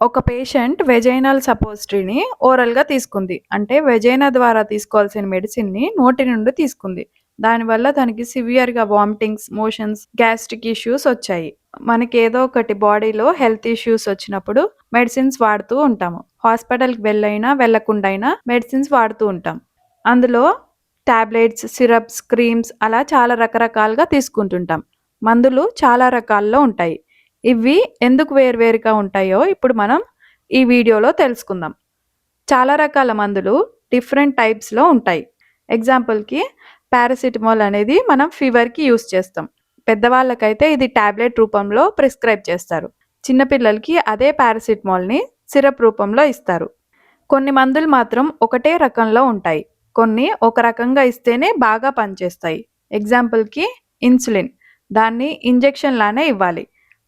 ఒక patient vaginal సపోజిటరీని ఓరల్‌గా తీసుకుంది. అంటే వెజైనా ద్వారా తీసుకోవాల్సిన మెడిసిన్‌ని నోటి నుండి తీసుకుంది. దానివల్ల తనకి సివియర్‌గా వామిటింగ్స్, మోషన్స్, గ్యాస్ట్రిక్ ఇష్యూస్ వచ్చాయి. మనకి ఏదో ఒకటి బాడీలో హెల్త్ ఇష్యూస్ వచ్చినప్పుడు మెడిసిన్స్ వాడుతూ ఉంటాము. హాస్పిటల్‌కి వెళ్ళైనా, వెళ్ళకుండా అయినా మెడిసిన్స్ వాడుతూ ఉంటాం. అందులో టాబ్లెట్స్, సిరప్స్, క్రీమ్స్ అలా చాలా రకరకాలుగా తీసుకుంటుంటాం. మందులు చాలా రకాల్లో ఉంటాయి. ఇవి ఎందుకు వేరువేరుగా ఉంటాయో ఇప్పుడు మనం ఈ వీడియోలో తెలుసుకుందాం. చాలా రకాల మందులు డిఫరెంట్ టైప్స్‌లో ఉంటాయి. ఎగ్జాంపుల్‌కి పారాసిటమాల్ అనేది మనం ఫీవర్‌కి యూజ్ చేస్తాం. పెద్దవాళ్ళకైతే ఇది టాబ్లెట్ రూపంలో ప్రిస్క్రైబ్ చేస్తారు. చిన్నపిల్లలకి అదే పారాసిటమాల్‌ని సిరప్ రూపంలో ఇస్తారు. కొన్ని మందులు మాత్రం ఒకటే రకంలో ఉంటాయి. కొన్ని ఒక రకంగా ఇస్తేనే బాగా పనిచేస్తాయి. ఎగ్జాంపుల్‌కి ఇన్సులిన్ దాన్ని ఇంజెక్షన్ లానే ఇవ్వాలి.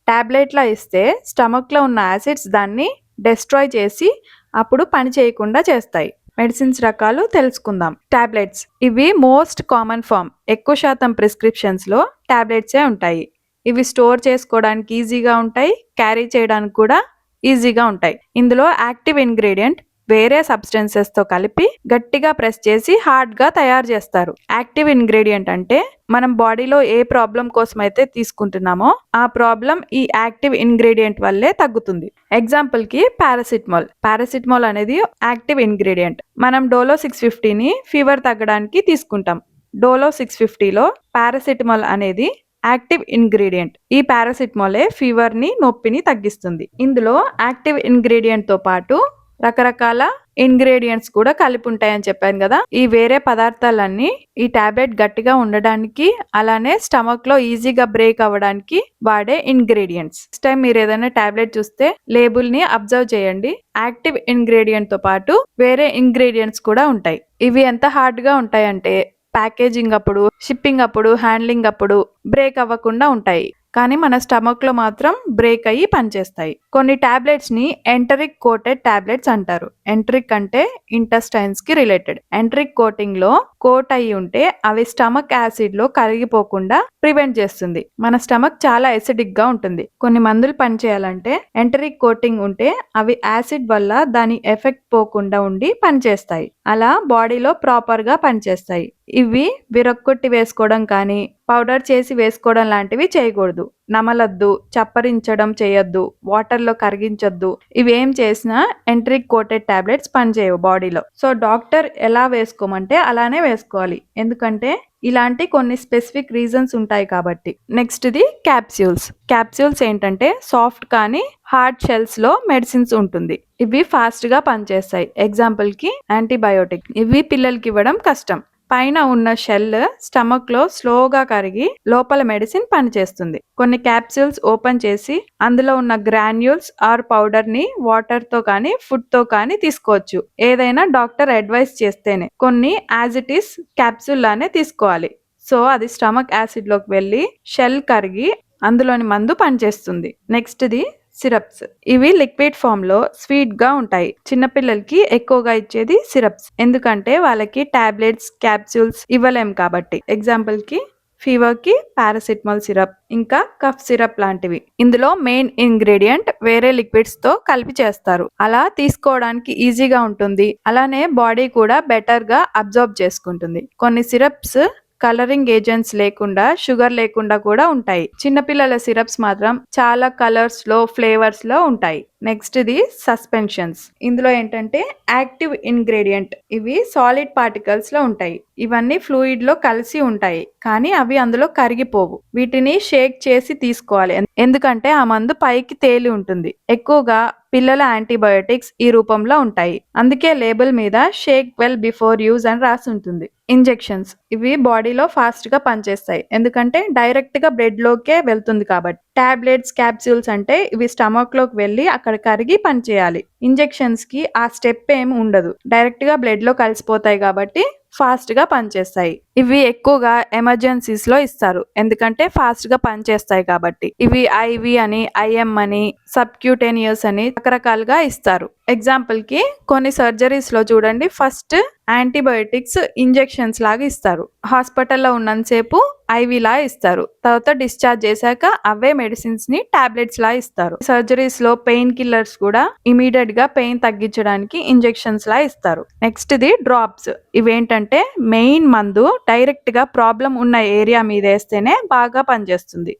ట్యాబ్లెట్లా ఇస్తే స్టమక్‌లో ఉన్న యాసిడ్స్ దాన్ని డెస్ట్రాయ్ చేసి అప్పుడు పని చేయకుండా చేస్తాయి. మెడిసిన్స్ రకాలు తెలుసుకుందాం. ట్యాబ్లెట్స్ ఇవి మోస్ట్ కామన్ ఫామ్ ఎక్కువ శాతం ప్రిస్క్రిప్షన్స్‌లో ట్యాబ్లెట్సే ఉంటాయి. ఇవి స్టోర్ చేసుకోవడానికి ఈజీగా ఉంటాయి. క్యారీ చేయడానికి కూడా ఈజీగా ఉంటాయి. ఇందులో యాక్టివ్ ఇంగ్రీడియంట్ వేరే సబ్స్టెన్సెస్‌తో కలిపి గట్టిగా ప్రెస్ చేసి హార్డ్‌గా తయారు చేస్తారు. యాక్టివ్ ఇంగ్రీడియంట్ అంటే మనం బాడీలో ఏ ప్రాబ్లం కోసం అయితే తీసుకుంటున్నామో ఆ ప్రాబ్లం ఈ యాక్టివ్ ఇంగ్రీడియంట్ వల్లే తగ్గుతుంది. ఎగ్జాంపుల్‌కి పారాసిటమాల్. పారాసిటమాల్ అనేది యాక్టివ్ ఇంగ్రీడియంట్. మనం డోలో 650ని ఫీవర్ తగ్గడానికి తీసుకుంటాం. డోలో 650లో పారాసిటమాల్ అనేది యాక్టివ్ ఇంగ్రీడియంట్. ఈ పారాసిటమాలే ఫీవర్‌ని, నొప్పిని తగ్గిస్తుంది. ఇందులో యాక్టివ్ ఇంగ్రీడియంట్‌తో పాటు రకరకాల ఇంగ్రీడియంట్స్ కూడా కలిపి ఉంటాయని చెప్పాను కదా! ఈ వేరే పదార్థాలన్నీ ఈ టాబ్లెట్ గట్టిగా ఉండడానికి అలానే స్టమక్లో ఈజీగా బ్రేక్ అవ్వడానికి వాడే ఇంగ్రీడియంట్స్. నెక్స్ట్ టైం మీరు ఏదైనా టాబ్లెట్ చూస్తే లేబుల్ని అబ్జర్వ్ చేయండి. యాక్టివ్ ఇంగ్రీడియంట్‌తో పాటు వేరే ఇంగ్రీడియంట్స్ కూడా ఉంటాయి. ఇవి ఎంత హార్డ్గా ఉంటాయంటే ప్యాకేజింగ్ అప్పుడు, షిప్పింగ్ అప్పుడు, హ్యాండ్లింగ్ అప్పుడు బ్రేక్ అవ్వకుండా ఉంటాయి. కానీ మన స్టమక్‌లో మాత్రం బ్రేక్ అయ్యి పనిచేస్తాయి. కొన్ని టాబ్లెట్స్‌ని ఎంటరిక్ కోటెడ్ టాబ్లెట్స్ అంటారు. ఎంట్రిక్ అంటే ఇంటెస్టైన్స్‌కి రిలేటెడ్. ఎంట్రిక్ కోటింగ్‌లో కోట్ అయ్యి ఉంటే అవి స్టమక్ యాసిడ్‌లో కరిగిపోకుండా ప్రివెంట్ చేస్తుంది. మన స్టమక్ చాలా ఎసిడిక్‌గా ఉంటుంది. కొన్ని మందులు పనిచేయాలంటే ఎంటరిక్ కోటింగ్ ఉంటే అవి యాసిడ్ వల్ల దాని ఎఫెక్ట్ పోకుండా ఉండి పనిచేస్తాయి. అలా బాడీలో ప్రాపర్‌గా పనిచేస్తాయి. ఇవి విరక్కొట్టి వేసుకోవడం కానీ, పౌడర్ చేసి వేసుకోవడం లాంటివి చేయకూడదు. నమలద్దు చప్పరించడం చేయొద్దు, వాటర్‌లో కరిగించొద్దు. ఇవేం చేసినా ఎంట్రిక్ కోటెడ్ టాబ్లెట్స్ పనిచేయవు బాడీలో. సో డాక్టర్ ఎలా వేసుకోమంటే అలానే వేసుకోవాలి. ఎందుకంటే ఇలాంటి కొన్ని స్పెసిఫిక్ రీజన్స్ ఉంటాయి కాబట్టి. Next the capsules. క్యాప్సూల్స్ ఏంటంటే సాఫ్ట్ కానీ హార్డ్ షెల్స్‌లో మెడిసిన్స్ ఉంటుంది. ఇవి ఫాస్ట్‌గా పనిచేస్తాయి. ఎగ్జాంపుల్‌కి యాంటీబయోటిక్. ఇవి పిల్లలకి ఇవ్వడం కష్టం. పైన ఉన్న షెల్ స్టమక్‌లో స్లోగా కరిగి లోపల మెడిసిన్ పనిచేస్తుంది. కొన్ని క్యాప్సూల్స్ ఓపెన్ చేసి అందులో ఉన్న గ్రాన్యూల్స్ ఆర్ పౌడర్‌ని వాటర్‌తో కానీ, ఫుడ్‌తో కానీ తీసుకోవచ్చు. ఏదైనా డాక్టర్ అడ్వైస్ చేస్తేనే. కొన్ని యాజిటిస్ ఇట్ ఈస్ క్యాప్సూల్ లానే తీసుకోవాలి. సో అది స్టమక్ యాసిడ్‌లోకి వెళ్ళి షెల్ కరిగి అందులోని మందు పనిచేస్తుంది. నెక్స్ట్‌ది సిరప్స్. ఇవి లిక్విడ్ ఫార్మ్‌లో స్వీట్‌గా ఉంటాయి. చిన్నపిల్లలకి ఎక్కువగా ఇచ్చేది సిరప్స్. ఎందుకంటే వాళ్ళకి టాబ్లెట్స్, క్యాప్సూల్స్ ఇవ్వలేం కాబట్టి. ఎగ్జాంపుల్‌కి ఫీవర్‌కి పారాసిటమాల్ సిరప్, ఇంకా కఫ్ సిరప్ లాంటివి. ఇందులో మెయిన్ ఇంగ్రీడియంట్ వేరే లిక్విడ్స్‌తో కలిపి చేస్తారు. అలా తీసుకోవడానికి ఈజీగా ఉంటుంది. అలానే బాడీ కూడా బెటర్‌గా అబ్జర్వ్ చేసుకుంటుంది. కొన్ని సిరప్స్ కలరింగ్ ఏజెంట్స్ లేకుండా, షుగర్ లేకుండా కూడా ఉంటాయి. చిన్నపిల్లల సిరప్స్ మాత్రం చాలా కలర్స్లో ఫ్లేవర్స్లో ఉంటాయి. నెక్స్ట్ ఇది సస్పెన్షన్స్. ఇందులో ఏంటంటే యాక్టివ్ ఇంగ్రీడియంట్. ఇవి సాలిడ్ పార్టికల్స్లో ఉంటాయి. ఇవన్నీ ఫ్లూయిడ్లో కలిసి ఉంటాయి. కానీ అవి అందులో కరిగిపోవు. వీటిని షేక్ చేసి తీసుకోవాలి. ఎందుకంటే ఆ మందు పైకి తేలి ఉంటుంది. ఎక్కువగా పిల్లల యాంటీబయోటిక్స్ ఈ రూపంలో ఉంటాయి. అందుకే లేబుల్ మీద షేక్ వెల్ బిఫోర్ యూజ్ అని రాసి ఉంటుంది. ఇంజెక్షన్స్. ఇవి బాడీలో ఫాస్ట్‌గా పనిచేస్తాయి. ఎందుకంటే డైరెక్ట్‌గా బ్లడ్‌లోకే వెళ్తుంది కాబట్టి. టాబ్లెట్స్, క్యాప్సూల్స్ అంటే ఇవి స్టమక్‌లోకి వెళ్ళి అక్కడ కరిగి పనిచేయాలి. ఇంజెక్షన్స్‌కి ఆ స్టెప్ ఏమి ఉండదు. డైరెక్ట్‌గా బ్లడ్‌లో కలిసిపోతాయి కాబట్టి ఫాస్ట్‌గా పనిచేస్తాయి. ఇవి ఎక్కువగా ఎమర్జెన్సీస్‌లో ఇస్తారు. ఎందుకంటే ఫాస్ట్‌గా పనిచేస్తాయి కాబట్టి. ఇవి ఐవి అని, ఐఎం అని, సబ్క్యూటేనియస్ అని రకరకాలుగా ఇస్తారు. ఎగ్జాంపుల్‌కి కొన్ని సర్జరీస్‌లో చూడండి ఫస్ట్ యాంటీబయోటిక్స్ ఇంజెక్షన్స్ లాగా ఇస్తారు. హాస్పిటల్‌లో ఉన్నంత సేపు ఐవీలా ఇస్తారు. తర్వాత డిశ్చార్జ్ చేశాక అవే మెడిసిన్స్ని టాబ్లెట్స్ లా ఇస్తారు. సర్జరీస్లో పెయిన్ కిల్లర్స్ కూడా ఇమీడియట్గా పెయిన్ తగ్గించడానికి ఇంజెక్షన్స్ లా ఇస్తారు. Next the drops. ఇవేంటంటే మెయిన్ మందు డైరెక్ట్గా ప్రాబ్లం ఉన్న ఏరియా మీద వేస్తేనే బాగా పనిచేస్తుంది.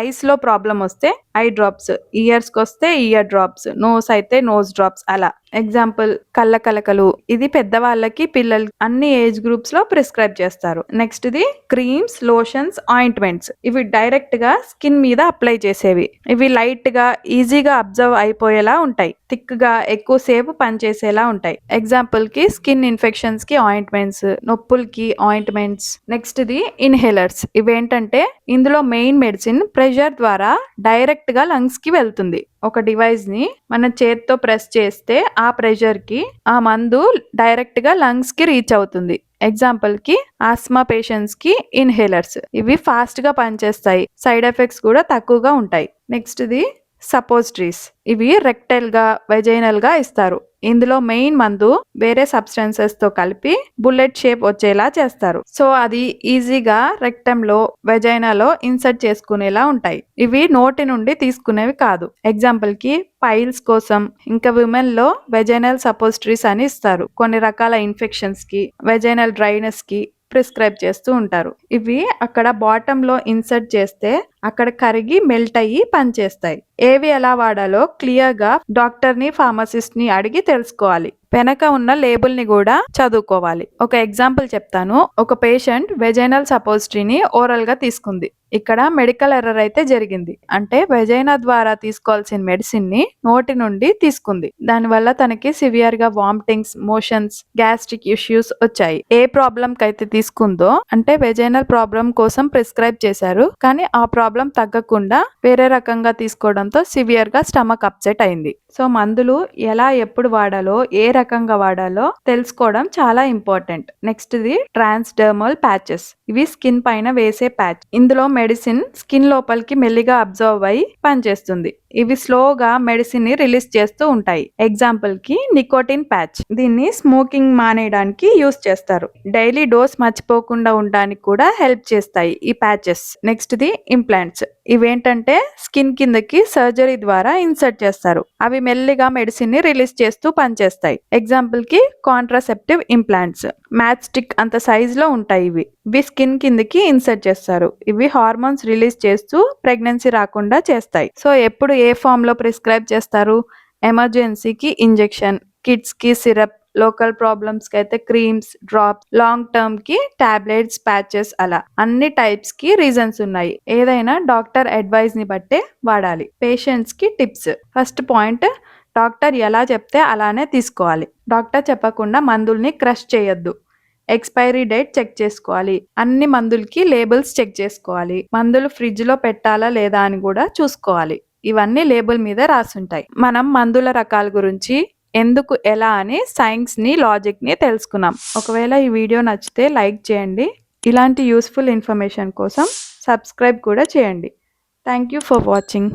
ఐస్లో ప్రాబ్లం వస్తే ఐ డ్రాప్స్, ఇయర్స్కి వస్తే ఇయర్ డ్రాప్స్, నోస్ అయితే నోస్ డ్రాప్స్ అలా. ఎగ్జాంపుల్ కళ్ళ కలకలు. ఇది పెద్దవాళ్ళకి పిల్లలు అన్ని ఏజ్ గ్రూప్స్లో ప్రిస్క్రైబ్ చేస్తారు. నెక్స్ట్ ఇది క్రీమ్స్ లోషన్స్ ఆయింట్మెంట్స్ ఇవి డైరెక్ట్గా స్కిన్ మీద అప్లై చేసేవి. ఇవి లైట్గా ఈజీగా అబ్జర్వ్ అయిపోయేలా ఉంటాయి. థిక్గా ఎక్కువ సేపు పనిచేసేలా ఉంటాయి. ఎగ్జాంపుల్కి స్కిన్ ఇన్ఫెక్షన్స్కి ఆయింట్మెంట్స్ నొప్పులకి ఆయింట్మెంట్స్ నెక్స్ట్ ఇది ఇన్హేలర్స్ ఇవేంటంటే ఇందులో మెయిన్ మెడిసిన్ ప్రెషర్ ద్వారా డైరెక్ట్గా లంగ్స్కి వెళ్తుంది. ఒక డివైస్ని మన చేత్తో ప్రెస్ చేస్తే ఆ ప్రెషర్కి ఆ మందు డైరెక్ట్గా లంగ్స్కి రీచ్ అవుతుంది. ఎగ్జాంపుల్కి ఆస్మా పేషెంట్స్కి ఇన్హేలర్స్. ఇవి ఫాస్ట్గా పనిచేస్తాయి. సైడ్ ఎఫెక్ట్స్ కూడా తక్కువగా ఉంటాయి. నెక్స్ట్ సపోజ్ సపోజిటరీస్ ఇవి రెక్టైల్గా వెజైనల్గా ఇస్తారు. ఇందులో మెయిన్ మందు వేరే సబ్స్టెన్సెస్తో కలిపి బుల్లెట్ షేప్ వచ్చేలా చేస్తారు. సో అది ఈజీగా రెక్టమ్లో వెజైనాలో ఇన్సర్ట్ చేసుకునేలా ఉంటాయి. ఇవి నోటి నుండి తీసుకునేవి కాదు. ఎగ్జాంపుల్కి పైల్స్ కోసం ఇంకా విమెన్లో వెజైనల్ సపోజిటరీస్ అని ఇస్తారు. కొన్ని రకాల ఇన్ఫెక్షన్స్కి వెజైనల్ డ్రైనెస్కి ప్రిస్క్రైబ్ చేస్తూ ఉంటారు. ఇవి అక్కడ బాటమ్లో ఇన్సర్ట్ చేస్తే అక్కడ కరిగి మెల్ట్ అయ్యి పనిచేస్తాయి. ఏవి ఎలా వాడాలో క్లియర్గా డాక్టర్ని ఫార్మసిస్ట్ని అడిగి తెలుసుకోవాలి. వెనక ఉన్న లేబుల్ని కూడా చదువుకోవాలి. ఒక ఎగ్జాంపుల్ చెప్తాను. ఒక పేషెంట్ వెజైనల్ సపోజిటరీని ఓరల్గా తీసుకుంది. ఇక్కడ మెడికల్ ఎర్రర్ అయితే జరిగింది. అంటే వెజైనా ద్వారా తీసుకోవాల్సిన మెడిసిన్ని నోటి నుండి తీసుకుంది. దానివల్ల తనకి సివియర్గా వామిటింగ్స్ మోషన్స్ గ్యాస్ట్రిక్ ఇష్యూస్ వచ్చాయి. ఏ ప్రాబ్లం కైతే తీసుకుందో అంటే వెజైనల్ ప్రాబ్లం కోసం ప్రిస్క్రైబ్ చేశారు. కానీ ఆ ప్రాబ్లం తగ్గకుండా వేరే రకంగా తీసుకోవడంతో సివియర్గా స్టమక్ అప్సెట్ అయింది. సో మందులు ఎలా ఎప్పుడు వాడాలో ఏ రకంగా వాడాలో తెలుసుకోవడం చాలా ఇంపార్టెంట్. నెక్స్ట్ ఇది ట్రాన్స్డర్మల్ ప్యాచెస్. ఇవి స్కిన్ పైన వేసే ప్యాచ్. ఇందులో మెడిసిన్ స్కిన్ లోపలికి మెల్లిగా అబ్జర్వ్ అయి పనిచేస్తుంది. ఇవి స్లోగా మెడిసిన్ని రిలీజ్ చేస్తూ ఉంటాయి. ఎగ్జాంపుల్కి నికోటిన్ ప్యాచ్. దీన్ని స్మోకింగ్ మానేయడానికి యూస్ చేస్తారు. డైలీ డోస్ మర్చిపోకుండా ఉండడానికి కూడా హెల్ప్ చేస్తాయి ఈ ప్యాచెస్. Next the implants. ఇవేంటంటే స్కిన్ కిందకి సర్జరీ ద్వారా ఇన్సర్ట్ చేస్తారు. అవి మెల్లిగా మెడిసిన్ని రిలీజ్ చేస్తూ పనిచేస్తాయి. ఎగ్జాంపుల్కి కాంట్రాసెప్టివ్ ఇంప్లాంట్స్. మ్యాచ్ స్టిక్ అంత సైజ్లో ఉంటాయి ఇవి. ఇవి స్కిన్ కిందకి ఇన్సర్ట్ చేస్తారు. ఇవి హార్మోన్స్ రిలీజ్ చేస్తూ ప్రెగ్నెన్సీ రాకుండా చేస్తాయి. సో ఎప్పుడు ఏ ఫామ్లో ప్రిస్క్రైబ్ చేస్తారు? ఎమర్జెన్సీకి ఇంజెక్షన్ కిడ్స్కి సిరప్ లోకల్ ప్రాబ్లమ్స్కి అయితే క్రీమ్స్ డ్రాప్స్ లాంగ్ టర్మ్కి టాబ్లెట్స్ ప్యాచెస్ అలా అన్ని టైప్స్కి రీజన్స్ ఉన్నాయి. ఏదైనా డాక్టర్ అడ్వైస్ని బట్టే వాడాలి. పేషెంట్స్కి టిప్స్. ఫస్ట్ పాయింట్ డాక్టర్ ఎలా చెప్తే అలానే తీసుకోవాలి. డాక్టర్ చెప్పకుండా మందుల్ని క్రష్ చేయొద్దు. ఎక్స్పైరీ డేట్ చెక్ చేసుకోవాలి. అన్ని మందులకి లేబుల్స్ చెక్ చేసుకోవాలి. మందులు ఫ్రిడ్జ్లో పెట్టాలా లేదా అని కూడా చూసుకోవాలి. ఇవన్నీ లేబుల్ మీద రాసుంటాయి. మనం మందుల రకాల గురించి ఎందుకు ఎలా అని సైన్స్ని లాజిక్ని తెలుసుకున్నాం. ఒకవేళ ఈ వీడియో నచ్చితే లైక్ చేయండి. ఇలాంటి యూస్ఫుల్ ఇన్ఫర్మేషన్ కోసం సబ్స్క్రైబ్ కూడా చేయండి. Thank you for watching.